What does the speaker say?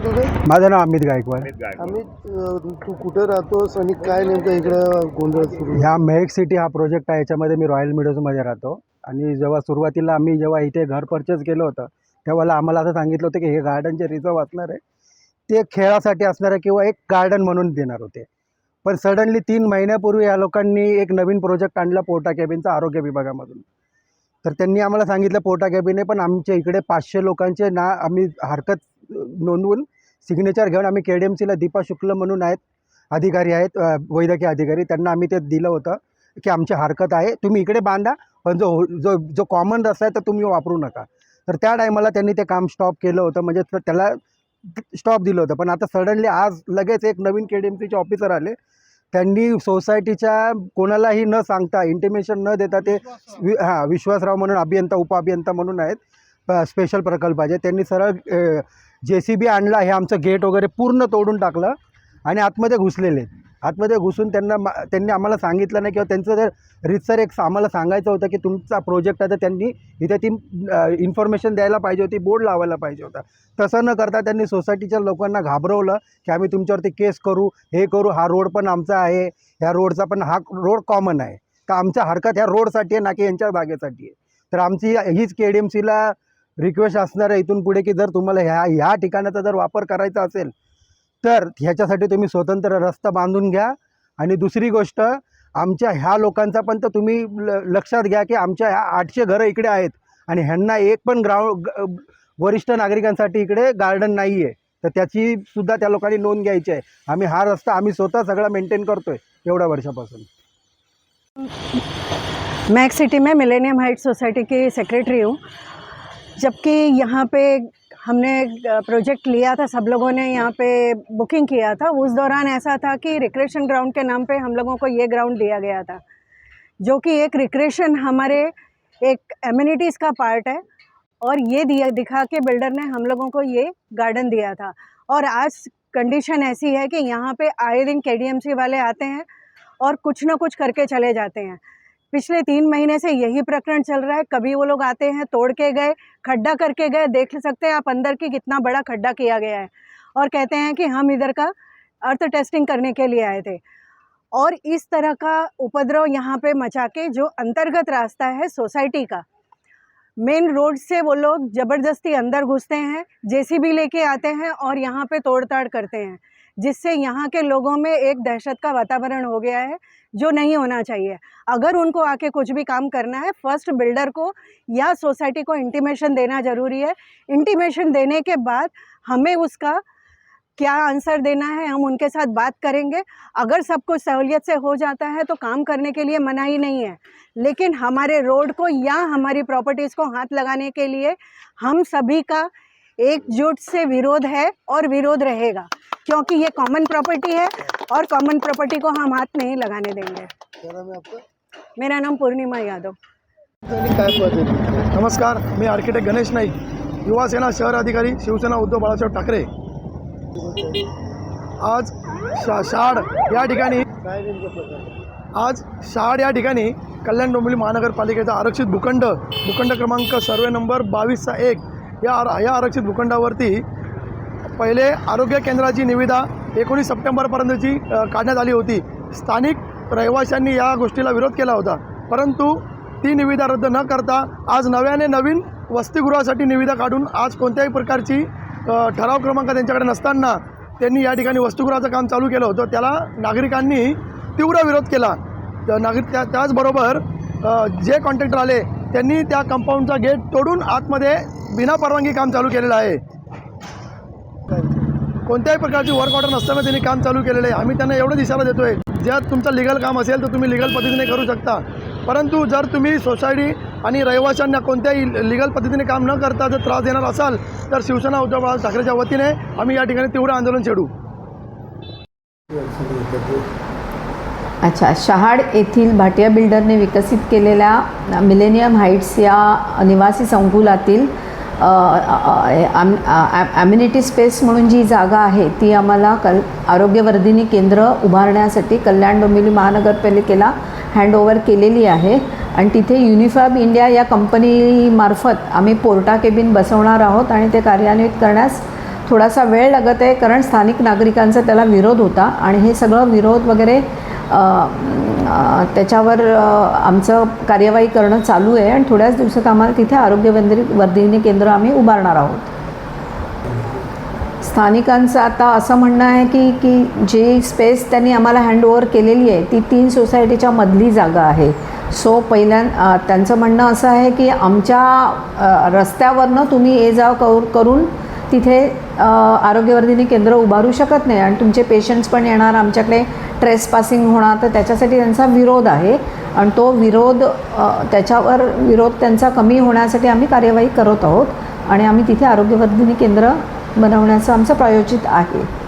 माझं नाव अमित गायकवाड. आम्ही अं, तू कुठं राहतोस आणि काय नेमकं इकडं गोंधळ सुरू आहे? ह्या मेहक सिटी हा प्रोजेक्ट आहे याच्यामध्ये मी रॉयल मिडोजमध्ये राहतो. आणि जेव्हा सुरुवातीला आम्ही जेव्हा इथे घर परचेस केलं होतं तेव्हा आम्हाला असं सांगितलं होतं की हे गार्डन जे रिझर्व असणार आहे. ते खेळासाठी असणार आहे किंवा एक गार्डन म्हणून देणार होते. पण सडनली तीन महिन्यापूर्वी या लोकांनी एक नवीन प्रोजेक्ट आणला पोटा कॅबिनचा आरोग्य विभागामधून. तर त्यांनी आम्हाला सांगितलं पोटा कॅबिने पण आमच्या इकडे पाचशे लोकांचे ना आम्ही हरकत नोंदवून सिग्नेचर घेऊन आम्ही के डी एम सीला दीपा शुक्ल म्हणून आहेत अधिकारी आहेत वैद्यकीय अधिकारी त्यांना आम्ही ते दिलं होतं की आमची हरकत आहे. तुम्ही इकडे बांधा पण जो जो जो कॉमन रस्ता आहे तर तुम्ही वापरू नका. तर त्या टायमाला त्यांनी ते काम स्टॉप केलं होतं. म्हणजे त्याला स्टॉप दिलं होतं. पण आता सडनली आज लगेच एक नवीन के डी एम सीचे ऑफिसर आले. त्यांनी सोसायटीच्या कोणालाही न सांगता इंटिमेशन न देता ते वि हां विश्वासराव म्हणून अभियंता उपअभियंता म्हणून आहेत. प- स्पेशल प्रकल्पाचे त्यांनी सरळ जे सी बी आणला हे आमचं गेट वगैरे पूर्ण तोडून टाकलं आणि आतमध्ये घुसलेले. आतमध्ये घुसून त्यांना मा त्यांनी आम्हाला सांगितलं नाही किंवा त्यांचं जर रितसर एक आम्हाला सांगायचं होतं की तुमचा प्रोजेक्ट आहे तर त्यांनी इथे ती इन्फॉर्मेशन द्यायला पाहिजे होती बोर्ड लावायला पाहिजे होता. तसं न करता त्यांनी सोसायटीच्या लोकांना घाबरवलं की आम्ही तुमच्यावरती केस करू हे करू हा रोड पण आमचा आहे ह्या रोडचा पण हा रोड कॉमन आहे. तर आमच्या हरकत ह्या रोडसाठी आहे ना की यांच्या बागेसाठी आहे. तर आमची हीच के डी एम सीला रिक्वेस्ट असणार आहे इथून पुढे की जर तुम्हाला ह्या ह्या ठिकाणाचा जर वापर करायचा असेल तर ह्याच्यासाठी तुम्ही स्वतंत्र रस्ता बांधून घ्या. आणि दुसरी गोष्ट आमच्या ह्या लोकांचा पण तर तुम्ही ल लक्षात घ्या की आमच्या ह्या आठशे घरं इकडे आहेत. आणि ह्यांना एक पण ग्राउंड वरिष्ठ नागरिकांसाठी इकडे गार्डन नाही आहे तर त्याची सुद्धा त्या लोकांनी नोंद घ्यायची आहे. आम्ही हा रस्ता आम्ही स्वतः सगळा मेंटेन करतो आहे एवढ्या वर्षापासून. मैक सिटी में मिलेनियम हाइट सोसाइटी की सेक्रेटरी हूँ। जबकि यहाँ पे हमने प्रोजेक्ट लिया था, सब लोगों ने यहाँ पे बुकिंग किया था। उस दौरान ऐसा था कि रिक्रेशन ग्राउंड के नाम पे हम लोगों को ये ग्राउंड दिया गया था, जो कि एक रिक्रेशन हमारे एक एम्यूनिटीज़ का पार्ट है और ये दिया, दिखा के बिल्डर ने हम लोगों को ये गार्डन दिया था। और आज कंडीशन ऐसी है कि यहाँ पे आए दिन के वाले आते हैं और कुछ ना कुछ करके चले जाते हैं। पिछले तीन महीने से यही प्रकरण चल रहा है। कभी वो लोग आते हैं, तोड़ के गए, खड्डा करके गए, देख सकते हैं आप अंदर की कितना बड़ा खड्डा किया गया है। और कहते हैं कि हम इधर का अर्थ टेस्टिंग करने के लिए आए थे। और इस तरह का उपद्रव यहाँ पे मचा के जो अंतर्गत रास्ता है सोसाइटी का मेन रोड से वो लोग ज़बरदस्ती अंदर घुसते हैं, जेसीबी लेके आते हैं और यहाँ पे तोड़ताड़ करते हैं, जिससे यहाँ के लोगों में एक दहशत का वातावरण हो गया है, जो नहीं होना चाहिए। अगर उनको आके कुछ भी काम करना है फ़र्स्ट बिल्डर को या सोसाइटी को इंटीमेशन देना ज़रूरी है। इंटीमेशन देने के बाद हमें उसका क्या आंसर देना है हम उनके साथ बात करेंगे। अगर सब कुछ सहूलियत से हो जाता है तो काम करने के लिए मनाही नहीं है। लेकिन हमारे रोड को या हमारी प्रॉपर्टीज़ को हाथ लगाने के लिए हम सभी का एकजुट से विरोध है और विरोध रहेगा क्योंकि ये कॉमन प्रॉपर्टी है और कॉमन प्रॉपर्टी को हम हाथ नहीं लगाने देंगे। मेरा नाम पूर्णिमा यादव? नमस्कार मी आर्किटेक्ट गणेश नाईक युवा सेना शहर अधिकारी शिवसेना उद्धव बाळासाहेब ठाकरे। आज शा शाड या ठिकाणी आज शाड या ठिकाणी कल्याण डोंबिवली महानगरपालिकेचा आरक्षित भूखंड भूखंड क्रमांक सर्वे नंबर बावीसचा एक या आर- या आरक्षित भूखंडावरती पहिले आरोग्य केंद्राची निविदा एकोणीस सप्टेंबरपर्यंतची काढण्यात आली होती. स्थानिक रहिवाशांनी या गोष्टीला विरोध केला होता. परंतु ती निविदा रद्द न करता आज नव्याने नवीन वसतिगृहासाठी निविदा काढून आज कोणत्याही प्रकारची ठराव क्रमांक त्यांच्याकडे नसताना त्यांनी या ठिकाणी वस्तुगृहाचं काम चालू केलं होतं. त्याला नागरिकांनी तीव्र विरोध केला. नागरिक त्या त्याचबरोबर जे कॉन्ट्रॅक्टर आले त्यांनी त्या कंपाऊंडचा गेट तोडून आतमध्ये बिना परवानगी काम चालू केलेलं आहे. कोणत्याही प्रकारची वर्क ऑर्डर नसताना त्यांनी काम चालू केलेलं आहे. आम्ही त्यांना एवढं दिशाला देतो आहे ज्यात तुमचं लिगल काम असेल तर तुम्ही लिगल पद्धतीने करू शकता. परंतु जर तुम्ही सोसायटी आणि रहिवाशांना कोणत्याही लिगल पद्धतीने काम न करता जर त्रास देणार असाल तर शिवसेना उद्धव बाळासाहेब ठाकरेच्या वतीने आम्ही या ठिकाणी तीव्र आंदोलन छेडू. अच्छा शहाड येथील भाटिया बिल्डरने विकसित केलेल्या मिलेनियम हाईट्स या निवासी संकुलातील ॲम्युनिटी स्पेस म्हणून जी जागा आहे ती आम्हाला कल आरोग्यवर्धिनी केंद्र उभारण्यासाठी कल्याण डोंबिवली महानगरपालिकेला हँडओव्हर केलेली आहे. आणि तिथे युनिफॅब इंडिया या कंपनीमार्फत आम्ही पोर्टा केबिन बसवणार आहोत आणि ते कार्यान्वित करण्यास थोडासा वेळ लागत आहे कारण स्थानिक नागरिकांचा त्याला विरोध होता. आणि हे सगळं विरोध वगैरे त्याच्यावर आमचं कार्यवाही करणं चालू आहे. आणि थोड्याच दिवसात आम्हाला तिथे आरोग्य वर्धिनी केंद्र आम्ही उभारणार आहोत. स्थानिकांचं आता असं म्हणणं आहे की की जी स्पेस त्यांनी आम्हाला हँडओव्हर केलेली आहे ती तीन सोसायटीच्या मधली जागा आहे. सो पहिल्या त्यांचं म्हणणं असं आहे की आमच्या रस्त्यावरनं तुम्ही ये जा करू करून तिथे आरोग्यवर्धिनी केंद्र उभारू शकत नाही आणि तुमचे पेशंट्स पण येणार आमच्याकडे ट्रेस पासिंग होणार तर त्याच्यासाठी त्यांचा विरोध आहे. आणि तो विरोध त्याच्यावर विरोध त्यांचा कमी होण्यासाठी आम्ही कार्यवाही करत आहोत आणि आम्ही तिथे आरोग्यवर्धिनी केंद्र बनवण्याचं आमचं प्रायोजित आहे.